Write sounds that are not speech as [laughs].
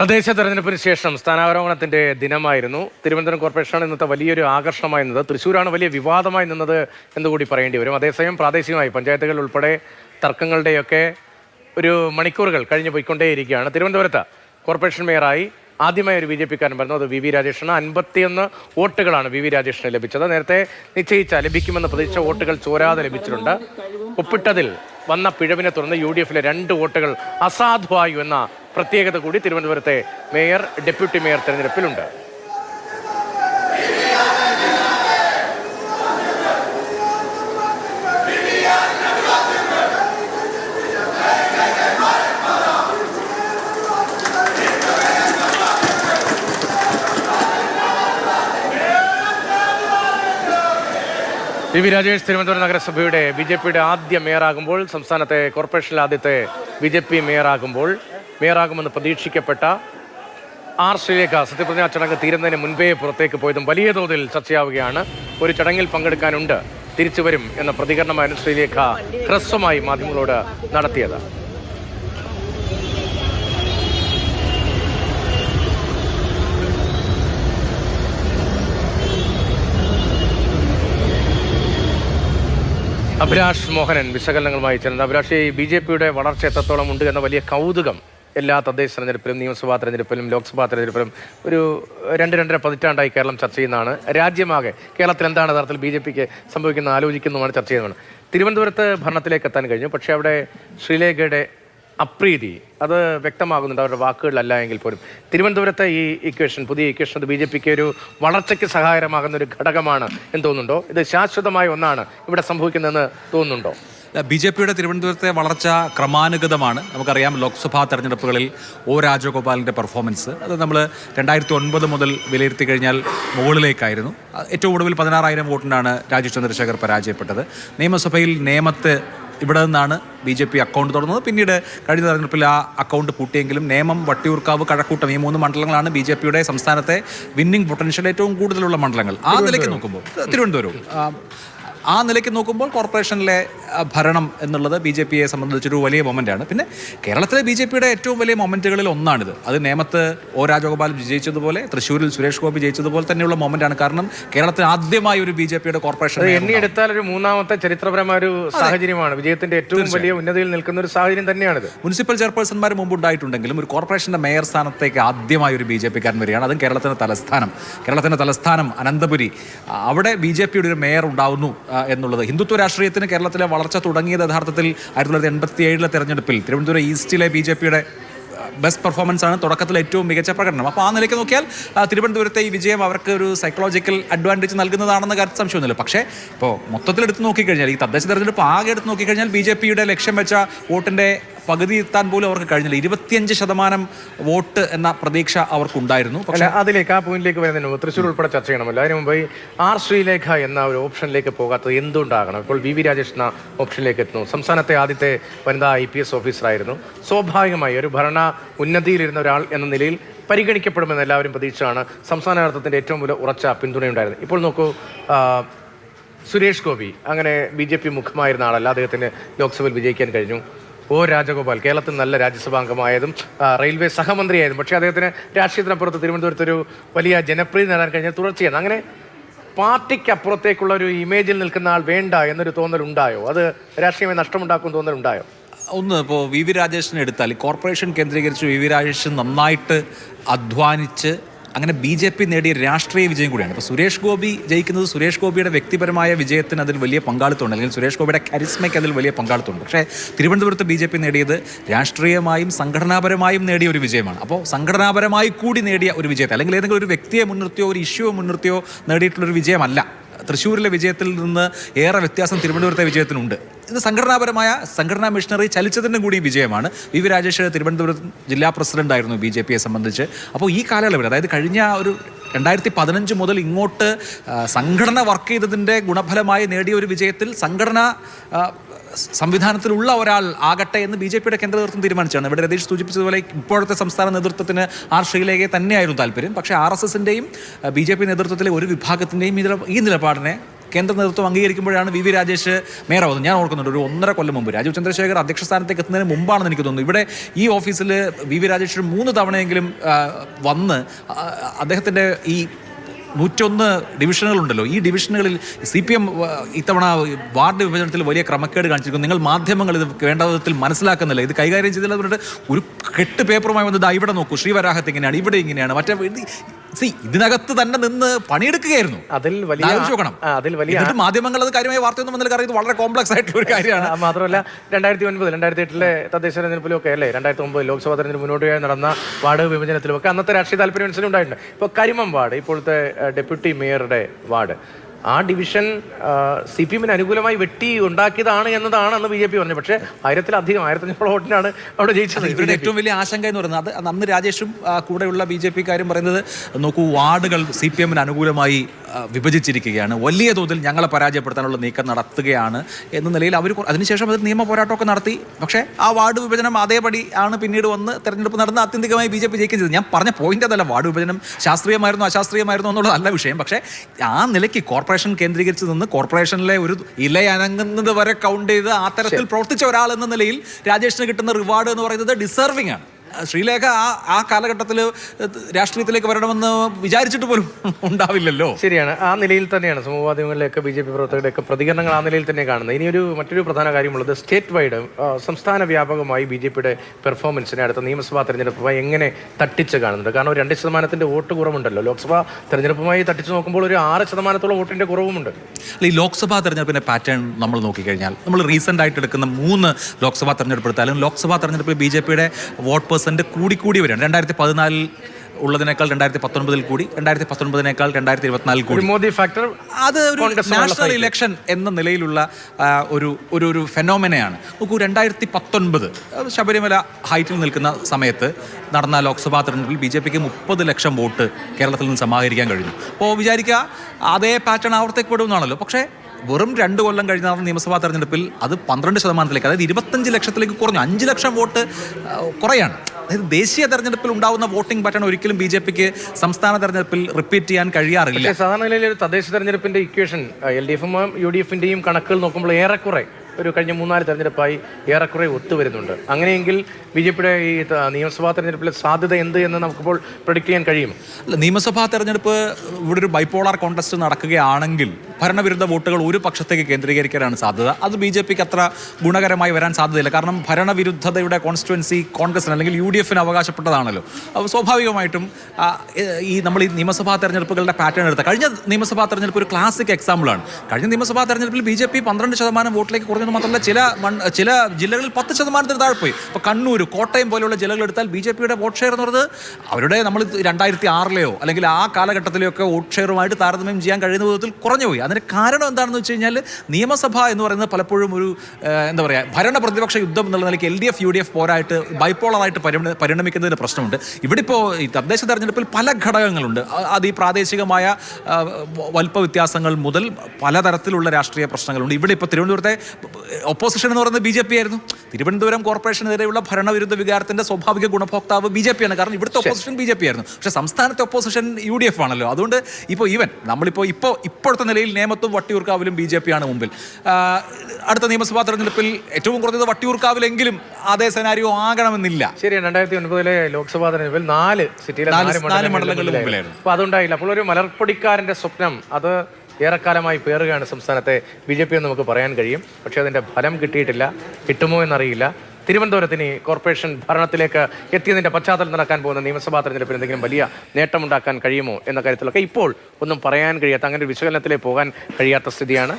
തദ്ദേശ തെരഞ്ഞെടുപ്പിന് ശേഷം സ്ഥാനാരോഹണത്തിന്റെ ദിനമായിരുന്നു. തിരുവനന്തപുരം കോർപ്പറേഷനാണ് ഇന്നത്തെ വലിയൊരു ആകർഷണമായി നിന്നത്. തൃശ്ശൂരാണ് വലിയ വിവാദമായി നിന്നത് എന്നുകൂടി പറയേണ്ടി വരും. അതേസമയം പ്രാദേശികമായി പഞ്ചായത്തുകൾ ഉൾപ്പെടെ തർക്കങ്ങളുടെയൊക്കെ ഒരു മണിക്കൂറുകൾ കഴിഞ്ഞു പോയിക്കൊണ്ടേയിരിക്കുകയാണ്. തിരുവനന്തപുരത്ത് കോർപ്പറേഷൻ മേയറായി ആദ്യമായി ഒരു ബി ജെ പിക്കാരൻ പറഞ്ഞു അത് വി വി രാജേഷിന് അൻപത്തിയൊന്ന് വോട്ടുകളാണ് വി വി രാജേഷിന് ലഭിച്ചത്. നേരത്തെ നിശ്ചയിച്ച ലഭിക്കുമെന്ന് പ്രതീക്ഷിച്ച വോട്ടുകൾ ചോരാതെ ലഭിച്ചിട്ടുണ്ട്. ഒപ്പിട്ടതിൽ വന്ന പിഴവിനെ തുടർന്ന് യു ഡി എഫിലെ രണ്ട് വോട്ടുകൾ അസാധുവായു എന്ന പ്രത്യേകത കൂടി തിരുവനന്തപുരത്തെ മേയർ ഡെപ്യൂട്ടി മേയർ തെരഞ്ഞെടുപ്പിലുണ്ട്. ടി വി രാജേഷ് തിരുവനന്തപുരം നഗരസഭയുടെ ബി ജെ പിയുടെ ആദ്യ മേയറാകുമ്പോൾ സംസ്ഥാനത്തെ കോർപ്പറേഷനിലെ ആദ്യത്തെ ബി ജെ പി മേയറാകുമ്പോൾ മേയറാകുമെന്ന് പ്രതീക്ഷിക്കപ്പെട്ട ആർ ശ്രീലേഖ സത്യപ്രതിജ്ഞാ ചടങ്ങ് തീരുന്നതിന് മുൻപേ പുറത്തേക്ക് പോയതും വലിയ തോതിൽ ചർച്ചയാവുകയാണ്. ഒരു ചടങ്ങിൽ പങ്കെടുക്കാനുണ്ട്. തിരിച്ചു വരും എന്ന പ്രതികരണമായിരുന്നു ശ്രീലേഖ ഹ്രസ്വമായി മാധ്യമങ്ങളോട് നടത്തിയത്. അഭിലാഷ് മോഹനൻ വിശകലനങ്ങളുമായി ചേർന്നത് അഭിലാഷ് ബി ജെ പിയുടെ വളർച്ച എത്രത്തോളം ഉണ്ട് എന്ന വലിയ കൗതുകം എല്ലാ തദ്ദേശ തെരഞ്ഞെടുപ്പിലും നിയമസഭാ തെരഞ്ഞെടുപ്പിലും ലോക്സഭാ തെരഞ്ഞെടുപ്പിലും ഒരു രണ്ട് രണ്ടര പതിറ്റാണ്ടായി കേരളം ചർച്ച ചെയ്യുന്നതാണ്. രാജ്യമാകെ കേരളത്തിൽ എന്താണ് തരത്തിൽ ബി ജെ പിക്ക് സംഭവിക്കുന്ന ആലോചിക്കുന്നതുമാണ് ചർച്ച ചെയ്യുന്നത്. തിരുവനന്തപുരത്ത് ഭരണത്തിലേക്ക് എത്താൻ കഴിഞ്ഞു. പക്ഷേ അവിടെ ശ്രീലേഖയുടെ അപ്രീതി അത് വ്യക്തമാകുന്നുണ്ട്. അവരുടെ വാക്കുകളിലല്ല എങ്കിൽ പോലും. തിരുവനന്തപുരത്തെ ഈ ഇക്വേഷൻ പുതിയ ഇക്വേഷൻ അത് ബി ജെ പിക്ക് ഒരു വളർച്ചയ്ക്ക് സഹായകരമാകുന്ന ഒരു ഘടകമാണ് എന്ന് തോന്നുന്നുണ്ടോ? ഇത് ശാശ്വതമായ ഒന്നാണ് ഇവിടെ സംഭവിക്കുന്നതെന്ന് തോന്നുന്നുണ്ടോ? ബി ജെ പിയുടെ തിരുവനന്തപുരത്തെ വളർച്ച ക്രമാനുഗതമാണ്. നമുക്കറിയാം ലോക്സഭാ തെരഞ്ഞെടുപ്പുകളിൽ ഒ രാജഗോപാലിന്റെ പെർഫോമൻസ്. അത് നമ്മൾ രണ്ടായിരത്തി ഒൻപത് മുതൽ വിലയിരുത്തി കഴിഞ്ഞാൽ മുകളിലേക്കായിരുന്നു. ഏറ്റവും ഒടുവിൽ പതിനാറായിരം വോട്ടിനാണ് രാജീവ് ചന്ദ്രശേഖർ പരാജയപ്പെട്ടത്. നിയമസഭയിൽ നേമത്ത് ഇവിടെ നിന്നാണ് ബി ജെ പി അക്കൗണ്ട് തുറന്നത് പിന്നീട് കഴിഞ്ഞ തെരഞ്ഞെടുപ്പിൽ ആ അക്കൗണ്ട് പൂട്ടിയെങ്കിലും നേമം വട്ടിയൂർക്കാവ് കഴക്കൂട്ടം ഈ മൂന്ന് മണ്ഡലങ്ങളാണ് ബി ജെ പിയുടെ സംസ്ഥാനത്തെ വിന്നിംഗ് പൊട്ടൻഷ്യൽ ഏറ്റവും കൂടുതലുള്ള മണ്ഡലങ്ങൾ. ആ നിലയ്ക്ക് നോക്കുമ്പോൾ തിരുവനന്തപുരവും. ആ, നിലയ്ക്ക് നോക്കുമ്പോൾ കോർപ്പറേഷനിലെ ഭരണം എന്നുള്ളത് ബി ജെ പിയെ സംബന്ധിച്ചൊരു വലിയ മൊമെന്റാണ് പിന്നെ കേരളത്തിലെ ബി ജെ പിയുടെ ഏറ്റവും വലിയ മൊമെന്റുകളിൽ ഒന്നാണിത്. അത് നേമത്ത് ഒ രാജഗോപാൽ വിജയിച്ചതുപോലെ തൃശ്ശൂരിൽ സുരേഷ് ഗോപി ജയിച്ചതുപോലെ തന്നെയുള്ള മൊമെന്റാണ് കാരണം കേരളത്തിൽ ആദ്യമായി ഒരു ബി ജെ പിയുടെ കോർപ്പറേഷൻ എണ്ണിയെടുത്താൽ ഒരു മൂന്നാമത്തെ ചരിത്രപരമായ ഒരു സാഹചര്യമാണ്. വിജയത്തിന്റെ ഏറ്റവും വലിയ ഉന്നതിയിൽ നിൽക്കുന്ന ഒരു സാഹചര്യം തന്നെയാണ് മുനിസിപ്പൽ ചെയർപേഴ്സൺമാർ മുമ്പ് ഉണ്ടായിട്ടുണ്ടെങ്കിലും ഒരു കോർപ്പറേഷന്റെ മേയർ സ്ഥാനത്തേക്ക് ആദ്യമായി ഒരു ബി ജെ പിക്കാരൻ വരികയാണ്. അതും കേരളത്തിന്റെ തലസ്ഥാനം. കേരളത്തിന്റെ തലസ്ഥാനം അനന്തപുരി. അവിടെ ബി ജെ പിയുടെ ഒരു മേയർ ഉണ്ടാവുന്നു. എന്നുള്ളത്. ഹിന്ദുത്വ രാഷ്ട്രീയത്തിന് കേരളത്തിലെ വളർച്ച തുടങ്ങിയത് യഥാർത്ഥത്തിൽ ആയിരത്തി തൊള്ളായിരത്തി എൺപത്തി ഏഴിലെ തെരഞ്ഞെടുപ്പിൽ. തിരുവനന്തപുരം ഈസ്റ്റിലെ ബി ജെ പിയുടെ ബെസ്റ്റ് പെർഫോമൻസ് ആണ് തുടക്കത്തിൽ ഏറ്റവും മികച്ച പ്രകടനം. അപ്പോൾ ആ നിലയ്ക്ക് നോക്കിയാൽ തിരുവനന്തപുരത്തെ ഈ വിജയം അവർക്ക് ഒരു സൈക്കോളജിക്കൽ അഡ്വാന്റേജ് നൽകുന്നതാണെന്ന കാര്യത്തിൽ സംശയമൊന്നുമില്ല. പക്ഷേ ഇപ്പോൾ മൊത്തത്തിൽ എടുത്ത് നോക്കിക്കഴിഞ്ഞാൽ ഈ തദ്ദേശ തെരഞ്ഞെടുപ്പ് ആകെ എടുത്ത് നോക്കിക്കഴിഞ്ഞാൽ ബി ജെ പിയുടെ ലക്ഷ്യം വെച്ച വോട്ടിന്റെ പകുതി എത്താൻ പോലും അവർക്ക് കഴിഞ്ഞില്ല. ഇരുപത്തിയഞ്ച് ശതമാനം വോട്ട് എന്ന പ്രതീക്ഷ അവർക്കുണ്ടായിരുന്നു. പക്ഷേ അതിലേക്ക് ആ പോയിന്റിലേക്ക് വരുന്നതിന് മുമ്പ് തൃശ്ശൂർ ഉൾപ്പെടെ ചർച്ച ചെയ്യണമല്ലോ. അതിന് മുമ്പ് ആർ ശ്രീലേഖ എന്ന ഒരു ഓപ്ഷനിലേക്ക് പോകാത്തത് എന്തുകൊണ്ടാകണം? ഇപ്പോൾ വി വി രാജേഷ് എന്ന ഓപ്ഷനിലേക്ക് എത്തുന്നു. സംസ്ഥാനത്തെ ആദ്യത്തെ വനിതാ ഐ പി എസ് ഓഫീസറായിരുന്നു. സ്വാഭാവികമായി ഒരു ഭരണ ഉന്നതിയിലിരുന്ന ഒരാൾ എന്ന നിലയിൽ പരിഗണിക്കപ്പെടുമെന്ന് എല്ലാവരും പ്രതീക്ഷയാണ് സംസ്ഥാന നേതൃത്വത്തിന്റെ ഏറ്റവും വലിയ ഉറച്ച പിന്തുണയുണ്ടായിരുന്നു. ഇപ്പോൾ നോക്കൂ സുരേഷ് ഗോപി അങ്ങനെ ബി ജെ പി മുഖമായിരുന്ന ആളല്ല. അദ്ദേഹത്തിന് ലോക്സഭയിൽ വിജയിക്കാൻ കഴിഞ്ഞു. ഒ രാജഗോപാൽ കേരളത്തിൽ നല്ല രാജ്യസഭാ അംഗമായതും റെയിൽവേ സഹമന്ത്രിയായതും. പക്ഷേ അദ്ദേഹത്തിന് രാഷ്ട്രീയത്തിനപ്പുറത്ത് തിരുവനന്തപുരത്ത് ഒരു വലിയ ജനപ്രീതി നേടാൻ കഴിഞ്ഞ തുടർച്ചയാണ്. അങ്ങനെ പാർട്ടിക്ക് അപ്പുറത്തേക്കുള്ള ഒരു ഇമേജിൽ നിൽക്കുന്ന ആൾ വേണ്ട എന്നൊരു തോന്നൽ ഉണ്ടായോ? അത് രാഷ്ട്രീയമായി നഷ്ടമുണ്ടാക്കും തോന്നൽ ഉണ്ടായോ? ഒന്ന് ഇപ്പോൾ വി വി രാജേഷിനെ എടുത്താൽ കോർപ്പറേഷൻ കേന്ദ്രീകരിച്ച് വി വി രാജേഷ് നന്നായിട്ട് അധ്വാനിച്ച് അങ്ങനെ ബി ജെ പി നേടിയ രാഷ്ട്രീയ വിജയം കൂടിയാണ്. അപ്പോൾ സുരേഷ് ഗോപി ജയിക്കുന്നത് സുരേഷ് ഗോപിയുടെ വ്യക്തിപരമായ വിജയത്തിന് അതിൽ വലിയ പങ്കാളിത്തമുണ്ട്. അല്ലെങ്കിൽ സുരേഷ് ഗോപിയുടെ കരിസ്മയ്ക്ക് അതിൽ വലിയ പങ്കാളിത്തമുണ്ട്. പക്ഷേ തിരുവനന്തപുരത്ത് ബി ജെ പി നേടിയത് രാഷ്ട്രീയമായും സംഘടനാപരമായും നേടിയ ഒരു വിജയമാണ്. അപ്പോൾ സംഘടനാപരമായി കൂടി നേടിയ ഒരു വിജയത്തെ അല്ലെങ്കിൽ ഏതെങ്കിലും ഒരു വ്യക്തിയെ മുൻനിർത്തിയോ ഒരു ഇഷ്യൂയെ മുൻനിർത്തിയോ നേടിയിട്ടുള്ളൊരു വിജയമല്ല. തൃശ്ശൂരിലെ വിജയത്തിൽ നിന്ന് ഏറെ വ്യത്യാസം തിരുവനന്തപുരത്തെ വിജയത്തിനുണ്ട്. ഇത് സംഘടനാപരമായ സംഘടനാ മിഷണറി ചലിച്ചതിന്റെ കൂടി വിജയമാണ്. വി വി രാജേഷ് തിരുവനന്തപുരം ജില്ലാ പ്രസിഡന്റായിരുന്നു ബി ജെ പിയെ സംബന്ധിച്ച്. അപ്പോൾ ഈ കാലയളവിൽ അതായത് കഴിഞ്ഞ ഒരു രണ്ടായിരത്തി പതിനഞ്ച് മുതൽ ഇങ്ങോട്ട് സംഘടന വർക്ക് ചെയ്തതിന്റെ ഗുണഫലമായി നേടിയ ഒരു വിജയത്തിൽ സംഘടന സംവിധാനത്തിലുള്ള ഒരാൾ ആകട്ടെ എന്ന് ബി ജെ പിയുടെ കേന്ദ്ര നേതൃത്വം തീരുമാനിച്ചാണ് ഇവിടെ രതീഷ് സൂചിപ്പിച്ചതുപോലെ ഇപ്പോഴത്തെ സംസ്ഥാന നേതൃത്വത്തിന് ആർ ശ്രീലേഖയെ തന്നെയായിരുന്നു താല്പര്യം. പക്ഷേ ആർ എസ് എസിന്റെയും ബി ജെ പി നേതൃത്വത്തിലെ ഒരു വിഭാഗത്തിന്റെയും ഈ നിലപാടിനെ കേന്ദ്ര നേതൃത്വം അംഗീകരിക്കുമ്പോഴാണ് വി വി രാജേഷ് മേയറാവുന്നത് ഞാൻ ഓർക്കുന്നുണ്ട് ഒരു ഒന്നര കൊല്ലം മുമ്പ്. രാജീവ് ചന്ദ്രശേഖർ അധ്യക്ഷ സ്ഥാനത്തേക്ക് എത്തുന്നതിന് മുമ്പാണെന്ന് എനിക്ക് തോന്നുന്നു. ഇവിടെ ഈ ഓഫീസിൽ വി വി രാജേഷ് മൂന്ന് തവണയെങ്കിലും വന്ന് അദ്ദേഹത്തിന്റെ ഈ നൂറ്റൊന്ന് ഡിവിഷനുകളുണ്ടല്ലോ. ഈ ഡിവിഷനുകളിൽ സി പി എം ഇത്തവണ വാർഡ് വിഭജനത്തിൽ വലിയ ക്രമക്കേട് കാണിച്ചിരിക്കുന്നു. നിങ്ങൾ മാധ്യമങ്ങൾ ഇത് വേണ്ട വിധത്തിൽ മനസ്സിലാക്കുന്നില്ല. ഇത് കൈകാര്യം ചെയ്തില്ല അവരുടെ ഒരു കെട്ട് പേപ്പറുമായി വന്നത് "ദാ ഇവിടെ നോക്കൂ. ശ്രീവരാഹത്ത് ഇങ്ങനെയാണ് ഇവിടെ ഇങ്ങനെയാണ്. മറ്റേ സി ഇതിനകത്ത് തന്നെ നിന്ന് പണിയെടുക്കുകയായിരുന്നു. അതിൽ വലിയ നോക്കണം. അതിൽ വലിയ എന്നിട്ട് മാധ്യമങ്ങൾ അത് കാര്യമായി വാർത്തയൊന്നും വന്നില്ല. കാര്യം ഇത് വളരെ കോംപ്ലക്സ് ആയിട്ടുള്ള ഒരു കാര്യമാണ്. മാത്രമല്ല രണ്ടായിരത്തി ഒൻപത് രണ്ടായിരത്തി എട്ടിലെ തദ്ദേശ തെരഞ്ഞെടുപ്പിലും ഒക്കെ അല്ലേ രണ്ടായിരത്തി ഒമ്പത് ലോക്സഭാ തെരഞ്ഞെടുപ്പ് മുന്നോട്ട് നടന്ന വാർഡ് വിഭജനത്തിലും ഒക്കെ അന്നത്തെ രാഷ്ട്രീയ താല്പര്യം അനുസരിച്ച് ഉണ്ടായിട്ടുണ്ട്. ഇപ്പോൾ കരിമം വാർഡ് ഇപ്പോഴത്തെ ഡെപ്യൂട്ടി മേയറുടെ വാർഡ്. ആ ഡിവിഷൻ സി പി എമ്മിന് അനുകൂലമായി വെട്ടി ഉണ്ടാക്കിയതാണ് എന്നതാണ് അന്ന് ബി ജെ പി പറഞ്ഞത്. പക്ഷേ ആയിരത്തിലധികം ആയിരത്തഞ്ഞൂറ് വോട്ടിനാണ് അവിടെ ജയിച്ചത് ഇവരുടെ ഏറ്റവും വലിയ ആശങ്ക എന്ന് പറയുന്നത് അത് അന്ന് രാജേഷും കൂടെയുള്ള ബി ജെ പിക്കാരും പറയുന്നത് നോക്കൂ വാർഡുകൾ സി പി എമ്മിന് അനുകൂലമായി വിഭജിച്ചിരിക്കുകയാണ്. വലിയ തോതിൽ ഞങ്ങളെ പരാജയപ്പെടുത്താനുള്ള നീക്കം നടത്തുകയാണ് എന്ന നിലയിൽ അവർ അതിനുശേഷം അത് നിയമ പോരാട്ടമൊക്കെ നടത്തി. പക്ഷേ ആ വാർഡ് വിഭജനം അതേപടി ആണ് പിന്നീട് വന്ന് തെരഞ്ഞെടുപ്പ് നടന്ന് ആത്യന്തികമായി ബി ജെ പി ജയിക്കുന്നത്. ഞാൻ പറഞ്ഞ പോയിന്റ് അതല്ല വാർഡ് വിഭജനം ശാസ്ത്രീയമായിരുന്നു അശാസ്ത്രീയമായിരുന്നു എന്നുള്ളതല്ല നല്ല വിഷയം. പക്ഷേ ആ നിലയ്ക്ക് കോർപ്പറേഷൻ കേന്ദ്രീകരിച്ച് നിന്ന് കോർപ്പറേഷനിലെ ഒരു ഇല അനങ്ങുന്നത് വരെ കൗണ്ട് ചെയ്ത് ആ തരത്തിൽ പ്രവർത്തിച്ച ഒരാൾ എന്ന നിലയിൽ രാജേഷിന് കിട്ടുന്ന റിവാർഡ് എന്ന് പറയുന്നത് ഡിസർവിംഗ് ആണ്. ശ്രീലേഖ ആ ആ കാലഘട്ടത്തിൽ രാഷ്ട്രീയത്തിലേക്ക് വരണമെന്ന് വിചാരിച്ചിട്ട് പോലും [laughs] ഉണ്ടാവില്ലല്ലോ. ശരിയാണ്. ആ നിലയിൽ തന്നെയാണ് സമൂഹമാധ്യമങ്ങളിലൊക്കെ ബി ജെ പി പ്രവർത്തകരുടെയൊക്കെ പ്രതികരണങ്ങൾ ആ നിലയിൽ തന്നെ കാണുന്നത്. ഇനിയൊരു മറ്റൊരു പ്രധാന കാര്യമുള്ളത് സ്റ്റേറ്റ് വൈഡ് സംസ്ഥാന വ്യാപകമായി ബി ജെ പിയുടെ പെർഫോമൻസിനെ അടുത്ത നിയമസഭാ തെരഞ്ഞെടുപ്പുമായി എങ്ങനെ തട്ടിച്ച് കാണുന്നുണ്ട്? കാരണം ഒരു രണ്ട് ശതമാനത്തിന്റെ വോട്ട് കുറവുണ്ടല്ലോ. ലോക്സഭാ തെരഞ്ഞെടുപ്പുമായി തട്ടിച്ച് നോക്കുമ്പോൾ ഒരു ആറ് ശതമാനത്തോളം വോട്ടിന്റെ കുറവുമുണ്ട്. ഈ ലോക്സഭാ തെരഞ്ഞെടുപ്പിന്റെ പാറ്റേൺ നമ്മൾ നോക്കിക്കഴിഞ്ഞാൽ നമ്മൾ റീസെന്റ് ആയിട്ട് എടുക്കുന്ന മൂന്ന് ലോക്സഭാ തെരഞ്ഞെടുപ്പ് എടുത്താലും ലോക്സഭാ തെരഞ്ഞെടുപ്പിൽ ബി ജെ പിയുടെ വോട്ട് പെർസെന്റ് കൂടിക്കൂടി വരികയാണ്. രണ്ടായിരത്തി പതിനാലിൽ ഉള്ളതിനേക്കാൾ രണ്ടായിരത്തി പത്തൊൻപതിൽ കൂടി രണ്ടായിരത്തി പത്തൊൻപതിനേക്കാൾ രണ്ടായിരത്തി ഇരുപത്തിനാലിൽ കൂടി. മോദി ഫാക്ടർ അത് ഒരു നാഷണൽ ഇലക്ഷൻ എന്ന നിലയിലുള്ള ഒരു ഒരു ഒരു ഫെനോമിനയാണ്. നോക്കൂ രണ്ടായിരത്തി പത്തൊൻപത് ശബരിമല ഹൈറ്റിൽ നിൽക്കുന്ന സമയത്ത് നടന്ന ലോക്സഭാ തെരഞ്ഞെടുപ്പിൽ ബി ജെ പിക്ക് മുപ്പത് ലക്ഷം വോട്ട് കേരളത്തിൽ നിന്ന് സമാഹരിക്കാൻ കഴിഞ്ഞു. അപ്പോൾ വിചാരിക്കുക അതേ പാറ്റേൺ ആവർത്തിക്കപ്പെടുമെന്നാണല്ലോ. പക്ഷേ വെറും രണ്ട് കൊല്ലം കഴിഞ്ഞ നടന്ന നിയമസഭാ തെരഞ്ഞെടുപ്പിൽ അത് പന്ത്രണ്ട് ശതമാനത്തിലേക്ക് അതായത് ഇരുപത്തഞ്ച് ലക്ഷത്തിലേക്ക് കുറഞ്ഞു. അഞ്ച് ലക്ഷം വോട്ട് കുറയാണ്. അതായത് ദേശീയ തെരഞ്ഞെടുപ്പിൽ ഉണ്ടാവുന്ന വോട്ടിംഗ് പാറ്റേൺ ഒരിക്കലും ബി ജെ പിക്ക് സംസ്ഥാന തെരഞ്ഞെടുപ്പിൽ റിപ്പീറ്റ് ചെയ്യാൻ കഴിയാറില്ല. സാധാരണ നിലയിൽ ഒരു തദ്ദേശ തെരഞ്ഞെടുപ്പിന്റെ ഇക്വേഷൻ എൽ ഡി എഫും യു ഡി എഫിന്റെയും കണക്കുകൾ നോക്കുമ്പോൾ ഏറെക്കുറെ ഒരു കഴിഞ്ഞ മൂന്നാൽ തെരഞ്ഞെടുപ്പായി ഏറെക്കുറെ ഒത്തുവരുന്നുണ്ട് അങ്ങനെയെങ്കിൽ ബി ജെ പിയുടെ ഈ നിയമസഭാ തെരഞ്ഞെടുപ്പിലെ സാധ്യത എന്ത് എന്ന് നമുക്കിപ്പോൾ പ്രൊഡിക്ട് ചെയ്യാൻ കഴിയും? അല്ല നിയമസഭാ തെരഞ്ഞെടുപ്പ് ഇവിടെ ഒരു ബൈപ്പോളാർ കോൺടെസ്റ്റ് നടക്കുകയാണെങ്കിൽ ഭരണവിരുദ്ധ വോട്ടുകൾ ഒരു പക്ഷത്തേക്ക് കേന്ദ്രീകരിക്കാനാണ് സാധ്യത. അത് ബി ജെ പിക്ക് അത്ര ഗുണകരമായി വരാൻ സാധ്യതയില്ല. കാരണം ഭരണവിരുദ്ധതയുടെ കോൺസ്റ്റുവൻസി കോൺഗ്രസിന് അല്ലെങ്കിൽ യു ഡി എഫിന് അവകാശപ്പെട്ടതാണല്ലോ. അപ്പോൾ സ്വാഭാവികമായിട്ടും ഈ നമ്മൾ ഈ നിയമസഭാ തെരഞ്ഞെടുപ്പുകളുടെ പാറ്റേൺ എടുത്ത കഴിഞ്ഞ നിയമസഭാ തെരഞ്ഞെടുപ്പ് ഒരു ക്ലാസിക് എക്സാമ്പിളാണ് കഴിഞ്ഞ നിയമസഭാ തെരഞ്ഞെടുപ്പിൽ ബി ജെ പി പന്ത്രണ്ട് ശതമാനം വോട്ടിലേക്ക് കുറഞ്ഞത് മാത്രമല്ല ചില ചില ജില്ലകളിൽ പത്ത് ശതമാനത്തിന് താഴെ പോയി ഇപ്പോൾ കണ്ണൂർ കോട്ടയം പോലെയുള്ള ജില്ലകൾ എടുത്താൽ ബി ജെ പിയുടെ വോട്ട് ഷെയർ എന്ന് പറയുന്നത് അവരുടെ നമ്മൾ രണ്ടായിരത്തി ആറിലെയോ അല്ലെങ്കിൽ ആ കാലഘട്ടത്തിലെയോ ഒക്കെ വോട്ട് ഷെയറുമായിട്ട് താരതമ്യം ചെയ്യാൻ കഴിയുന്ന വിധത്തിൽ കുറഞ്ഞു പോയി അതിന് കാരണം എന്താണെന്ന് വെച്ച് കഴിഞ്ഞാൽ നിയമസഭ എന്ന് പറയുന്നത് പലപ്പോഴും ഒരു എന്താ പറയുക ഭരണ പ്രതിപക്ഷ യുദ്ധം എന്നുള്ള നിലയ്ക്ക് L D F U D F പോരായിട്ട് ബൈപ്പോളറായിട്ട് പരിണ പരിണമിക്കുന്നതിന് പ്രശ്നമുണ്ട്. ഇവിടെ ഇപ്പോൾ ഈ തദ്ദേശ തെരഞ്ഞെടുപ്പിൽ പല ഘടകങ്ങളുണ്ട്. അത് ഈ പ്രാദേശികമായ വലുപ്പ വ്യത്യാസങ്ങൾ മുതൽ പലതരത്തിലുള്ള രാഷ്ട്രീയ പ്രശ്നങ്ങളുണ്ട്. ഇവിടെ ഇപ്പോൾ തിരുവനന്തപുരത്തെ ഒപ്പോസിഷൻ എന്ന് പറയുന്നത് ബി ജെ പി ആയിരുന്നു. തിരുവനന്തപുരം കോർപ്പറേഷനെതിരെയുള്ള ഭരണവിരുദ്ധ വികാരത്തിന്റെ സ്വാഭാവിക ഗുണഭോക്താവ് ബി ജെ പി ആണ്. കാരണം ഇവിടുത്തെ ഒപ്പോസിഷൻ ബി ജെ പി ആയിരുന്നു. പക്ഷേ സംസ്ഥാനത്തെ ഒപ്പോസിഷൻ യു ഡി എഫ് ആണല്ലോ. അതുകൊണ്ട് ഇപ്പോൾ ഈവൻ നമ്മളിപ്പോൾ ഇപ്പോൾ ഇപ്പോഴത്തെ നിലയിൽ നേമത്തും വട്ടിയൂർക്കാവിലും ബി ജെ പി ആണ് മുമ്പിൽ അടുത്ത നിയമസഭാ തെരഞ്ഞെടുപ്പിൽ ഏറ്റവും കുറഞ്ഞത് വട്ടിയൂർക്കാവിലെങ്കിലും അതേ സെനാരിയോ ആകണമെന്നില്ല. ശരിയാണ് രണ്ടായിരത്തി ഒൻപതിലെ ലോക്സഭാ തെരഞ്ഞെടുപ്പിൽ നാല് സിറ്റിയിലെ നാല് മണ്ഡലങ്ങളിൽ മുമ്പിലായിരുന്നു. അപ്പോൾ അതുണ്ടായില്ല. അപ്പോൾ ഒരു മലർപ്പൊടിക്കാരന്റെ സ്വപ്നം അത് ഏറെക്കാലമായി പേറുകയാണ് സംസ്ഥാനത്തെ ബി ജെ പി എന്ന് നമുക്ക് പറയാൻ കഴിയും. പക്ഷേ അതിന്റെ ഫലം കിട്ടിയിട്ടില്ല. കിട്ടുമോ എന്നറിയില്ല. തിരുവനന്തപുരത്തിന് കോർപ്പറേഷൻ ഭരണത്തിലേക്ക് എത്തിയതിന്റെ പശ്ചാത്തലം നടക്കാൻ പോകുന്ന നിയമസഭാ തെരഞ്ഞെടുപ്പിൽ എന്തെങ്കിലും വലിയ നേട്ടമുണ്ടാക്കാൻ കഴിയുമോ എന്ന കാര്യത്തിലൊക്കെ ഇപ്പോൾ ഒന്നും പറയാൻ കഴിയാത്ത അങ്ങനെ ഒരു വിശകലനത്തിലേക്ക് പോകാൻ കഴിയാത്ത സ്ഥിതിയാണ്